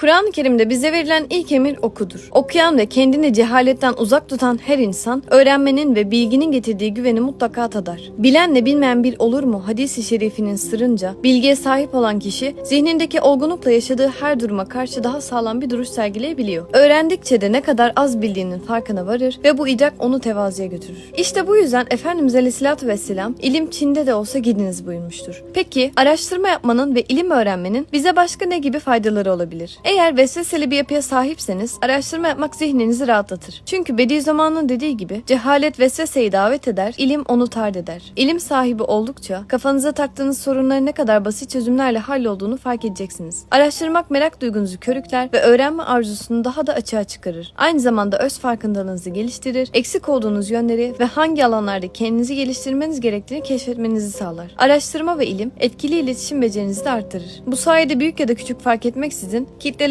Kur'an-ı Kerim'de bize verilen ilk emir okudur. Okuyan ve kendini cehaletten uzak tutan her insan öğrenmenin ve bilginin getirdiği güveni mutlaka tadar. Bilenle bilmeyen bir olur mu hadisi şerifinin sırrınca bilgiye sahip olan kişi zihnindeki olgunlukla yaşadığı her duruma karşı daha sağlam bir duruş sergileyebiliyor. Öğrendikçe de ne kadar az bildiğinin farkına varır ve bu idrak onu tevazuya götürür. İşte bu yüzden Efendimiz Aleyhisselatü Vesselam ilim Çin'de de olsa gidiniz buyurmuştur. Peki araştırma yapmanın ve ilim öğrenmenin bize başka ne gibi faydaları olabilir? Eğer vesveseli bir yapıya sahipseniz araştırma yapmak zihninizi rahatlatır. Çünkü Bediüzzaman'ın dediği gibi cehalet vesveseyi davet eder, ilim onu tard eder. İlim sahibi oldukça kafanıza taktığınız sorunların ne kadar basit çözümlerle hallolduğunu fark edeceksiniz. Araştırmak merak duygunuzu körükler ve öğrenme arzusunu daha da açığa çıkarır. Aynı zamanda öz farkındalığınızı geliştirir, eksik olduğunuz yönleri ve hangi alanlarda kendinizi geliştirmeniz gerektiğini keşfetmenizi sağlar. Araştırma ve ilim etkili iletişim becerinizi de arttırır. Bu sayede büyük ya da küçük fark etmeksizin kitle